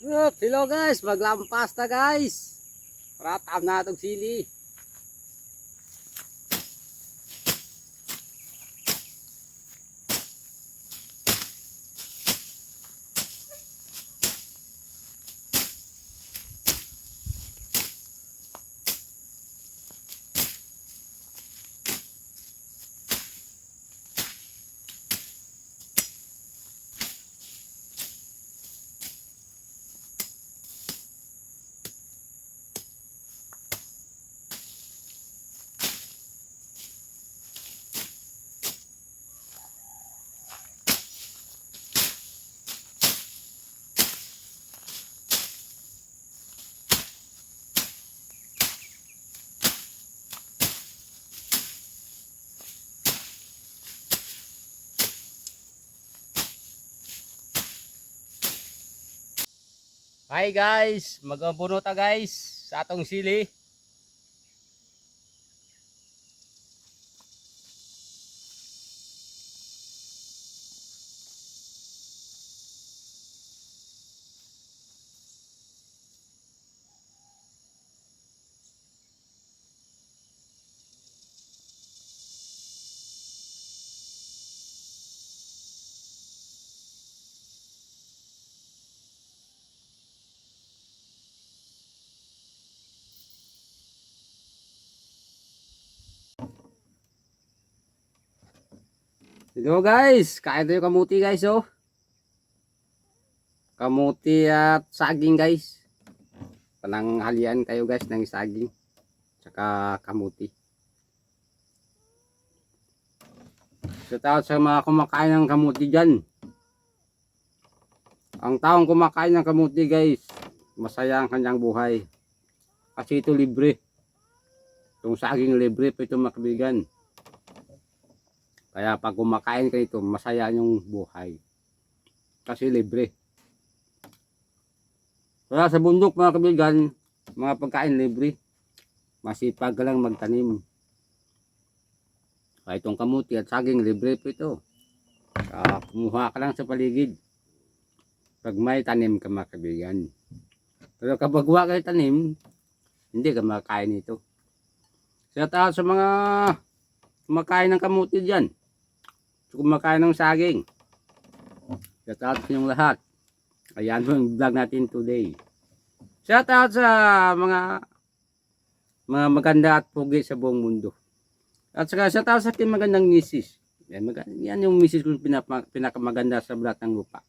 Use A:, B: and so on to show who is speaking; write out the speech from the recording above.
A: Hello guys, maglampas na guys. Ratam na itong sili. Hi guys, magabuno ta guys sa atong sili. Hello guys, kain tayo kamuti guys oh. Kamuti at saging guys. Panang halian kayo guys ng saging. Tsaka kamuti. Shout out sa mga kumakain ng kamuti dyan. Ang taong kumakain ng kamuti guys, masaya ang kanyang buhay. Kasi ito libre. Itong saging libre pa ito makabigan. Kaya pag kumakain ka nito, masaya yung buhay. Kasi libre. Kaya sa bundok mga kabigan, mga pagkain libre. Masipag ka lang magtanim. Kaya itong kamuti at saging libre po ito. Kaya kumuha ka lang sa paligid. Pag may tanim ka mga kabigan. Pero kapag wala kayo tanim, hindi ka makakain ito. Shout out sa mga kumakain ng kamuti dyan. Kumakain ng saging. Shout out sa inyong lahat. Ayan po yung vlog natin today. Shout out sa mga mga maganda at pugi sa buong mundo. At saka shout out sa aking magandang misis. Yan, yan yung misis ko pinakamaganda sa balat ng lupa.